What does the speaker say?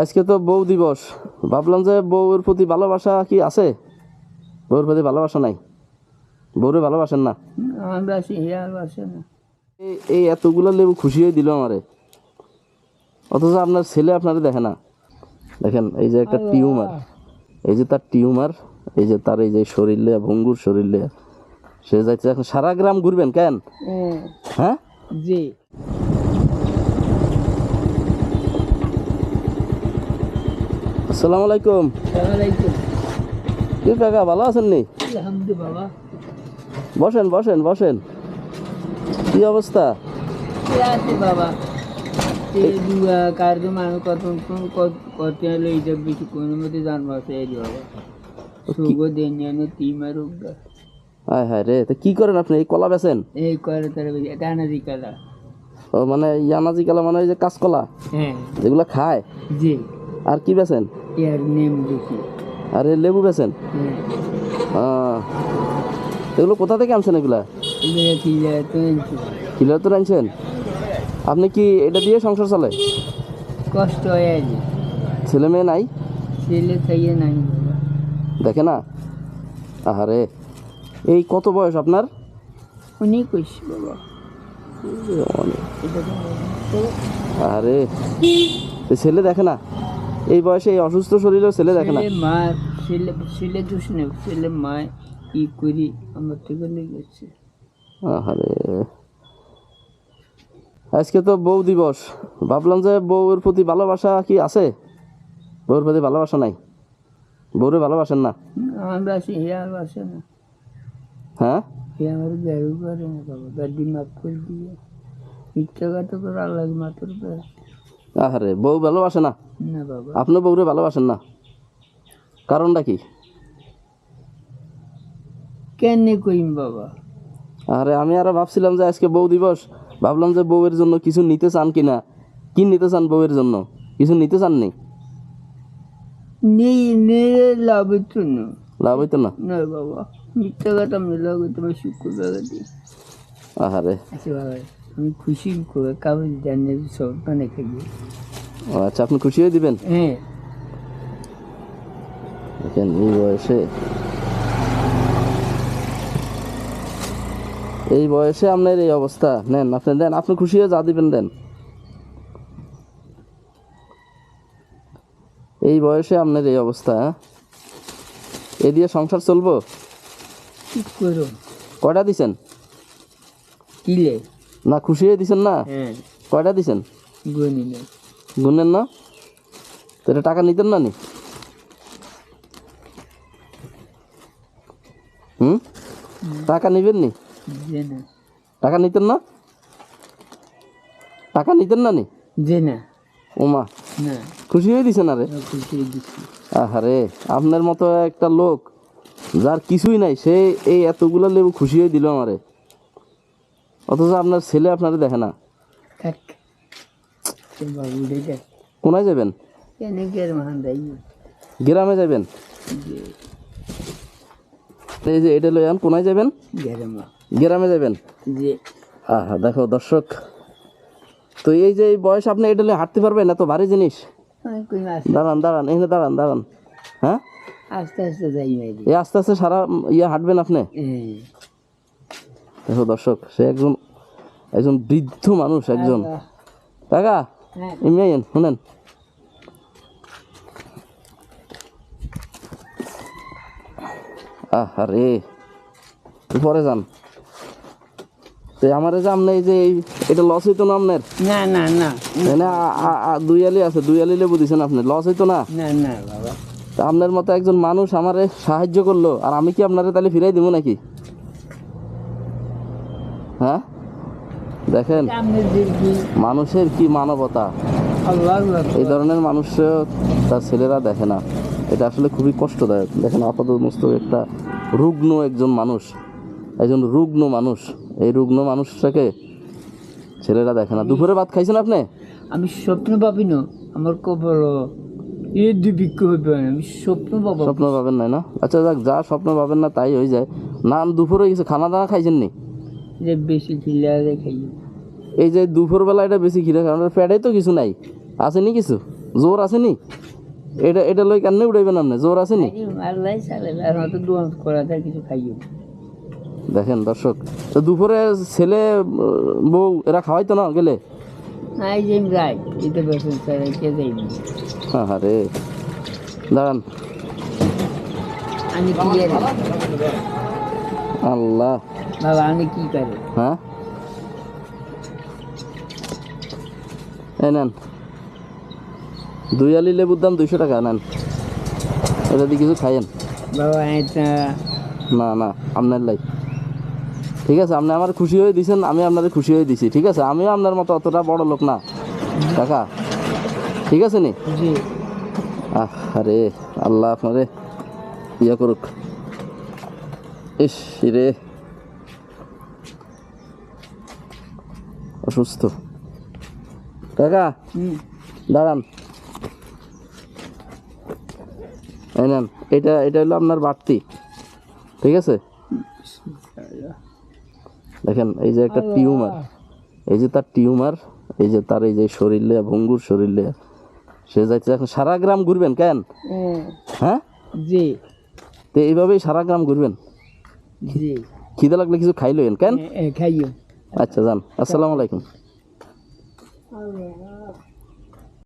আজকে তো বউ দিবস। ভাবলাম যে বউয়ের প্রতি ভালোবাসা কি আছে? বউর প্রতি ভালোবাসা নাই। বউরে ভালোবাসেন না। এই- এতগুলো লেবু খুশি হয়ে দিল আমারে। অথচ আপনার ছেলে আপনারে দেখে না। দেখেন এই যে একটা টিউমার। এই যে তার টিউমার এই যে তার এই যে শরীর লিয়া ভঙ্গুর শরীর লিয়া সে যাইতে এখন সারা গ্রাম ঘুরবেন কেন? হ্যাঁ? জি। আসসালামু আলাইকুম। কি কাকা ভালো আছেন নি? বসেন বসেন বসেন। কি অবস্থা? বাবা? কত করতে হলো এইটা বেশি কোনো মতে জানব বাবা। সুগো দেন জানো তিমা রোগ হায় হায় রে তো কি করেন আপনি? এই কলা বেছেন এই করে তারা ও মানে ইয়ানাজি কলা মানে ওই যে কাঁচকলা? হ্যাঁ। যেগুলো খায়? জি। আর কি বেছেন আর লেবু বেছেন হ্যাঁ। এগুলো কোথা থেকে আনছেন এগুলা? এগুলো কি যায় তো এনছি। কিলো তো আনছেন? আপনি কি এটা দিয়ে সংসার চলে কষ্ট হয়ে ছেলে মেয়ে নাই? ছেলে নাই। দেখে না? আহারে এই কত বয়স আপনার? বাবা। আরে ছেলে দেখে না? এই বয়সে এই অসুস্থ শরীরেও ছেলে দেখে না। ছেলে মা ছেলে ছেলে দোষ নেই ছেলে মা ই করি আমার থেকে লেগেছে আহারে। আজকে তো বউ দিবস। ভাবলাম যে বউয়ের প্রতি ভালোবাসা কি আছে? বউর প্রতি ভালোবাসা নাই। বউরে ভালোবাসেন না। বাসে বাসে না। হ্যাঁ? হে আমার গাড়ি করে না বাবা গাড়ি মাফ করে দিয়ে কথা করে আল্লাহ মাত্র আহারে বউ ভালোবাসে না? না বাবা। আপনি বউরে ভালোবাসেন না? কারণটা কি? কেন কইম বাবা? আরে আমি আরও ভাবছিলাম যে আজকে বউ দিবস। ভাবলাম যে বউয়ের জন্য কিছু নিতে চান কিনা? কি নিতে চান বউয়ের জন্য? কিছু নিতে নেই নেই লাভ তো না। লাভ হইতো না? না বাবা মিথ্যা কথা আমি লাভ তোমার শুক্রবার দিই আহারে। আচ্ছা বাবা। আমি খুশি করে কাগজ জানিয়ে সব মানে খেলি ও আচ্ছা আপনি খুশি হয়ে দিবেন? হ্যাঁ। দেখেন এই বয়সে এই বয়সে আপনার এই অবস্থা। নেন আপনি দেন আপনি খুশি হয়ে যা দিবেন দেন। এই বয়সে আপনার এই অবস্থা হ্যাঁ? এ দিয়ে সংসার চলবো? কয়টা দিছেন? কিলে না খুশি হয়ে দিছেন না? হ্যাঁ। কয়টা দিছেন? গুনেন না? তো এটা টাকা নিতেন না নি? হুম? টাকা নিবেন নি? টাকা নিতেন না? টাকা নিতেন না নি? যে না। ওমা খুশি হয়ে দিছেন আরে। আহারে আপনার মতো একটা লোক যার কিছুই নাই সে এই এতগুলো লেবু খুশি হয়ে দিল আমারে। অথচ আপনার ছেলে আপনারে দেখে না। কোনায় যাবেন? গ্রামে যাবেন? এই যে এটা লইয়ান কোনায় যাবেন? গেরামা যাবেন? যে আহা দেখো দর্শক তো এই যে এই বয়স আপনি এটা হাঁটতে পারবেন এত ভারী জিনিস। মাস দাঁড়ান দাঁড়ান এখানে দাঁড়ান দাঁড়ান। হ্যাঁ? আস্তে আস্তে যাই এই আস্তে আস্তে সারা ইয়ে হাঁটবেন আপনি? হ্যাঁ দেখো দর্শক সে একজন একজন বৃদ্ধ মানুষ একজন। কাকা হ্যাঁ। আইয়েন শুনেন। আরে পরে যান। তো আমার যে এই যে এই- এটা লস হইতো না আপনার না না না। আ- দুই আলি আছে দুই আলি লেবু দিছেন আপনি লস হইতো না? না না বাবা। আপনার মতো একজন মানুষ আমারে সাহায্য করল আর আমি কি আপনারে তাহলে ফিরাই দিব নাকি? হ্যাঁ? দেখেন মানুষের কি মানবতা? এই ধরনের মানুষ তার ছেলেরা দেখে না। এটা আসলে খুবই কষ্টদায়ক। দেখেন আপাতত মস্তক একটা রুগ্ন একজন মানুষ। একজন রুগ্ন মানুষ। এই রুগ্ন মানুষটাকে ছেলেরা দেখে না। দুপুরে ভাত খাইছেন আপনি? আমি স্বপ্ন পাবি না। আমার হইবে। আমি স্বপ্ন পাবো। স্বপ্ন পাবেন না না? আচ্ছা যাক যা স্বপ্ন পাবেন না তাই হয়ে যায়। না দুপুরে কিছু খানা দানা খাইছেন নি যে বেশি খিলা দেখাই এই যে দুপুরবেলা এটা বেশি খিদে কারণ পেটে তো কিছু নাই। আছে নি কিছু? জোর আসেনি? এটা এটা লই কেন উড়াইবেন আপনি? জোর আসেনি? আল্লাহ সালে আর অত দোয়া করা যায় কিছু খাইও দেখেন দর্শক তো দুপুরে ছেলে বউ এরা খাওয়াইতো না গেলে? যে যাই কে আরে দাঁড়ান। আমি কি এর আল্লাহ। বাবা আমি কি করে? হ্যাঁ? এই নেন। দুই আলি লেবুর দাম দুইশো টাকা নেন। এটা দিয়ে কিছু খাইয়েন। বাবা এটা না না আপনার লাই। ঠিক আছে আপনি আমার খুশি হয়ে দিয়েছেন আমি আপনার খুশি হয়ে দিছি ঠিক আছে? আমিও আপনার মতো অতটা বড় লোক না। কাকা ঠিক আছে নি? আহ আরে আল্লাহ আপনারে ইয়া করুক। ইস রে অসুস্থ। কাকা দাঁড়ান। নেন এটা এটা হলো আপনার বাড়তি। ঠিক আছে? দেখেন এই যে একটা টিউমার। এই যে তার টিউমার এই যে তার এই যে শরীর লিয়া ভঙ্গুর শরীর লিয়া সে যাইতে এখন সারা গ্রাম ঘুরবেন কেন? হ্যাঁ? জি। তো এইভাবেই সারা গ্রাম ঘুরবেন। জি। খিদে লাগলে কিছু খাইলেন কেন? এ, এ, খাইও। আচ্ছা যান। আসসালামু আলাইকুম।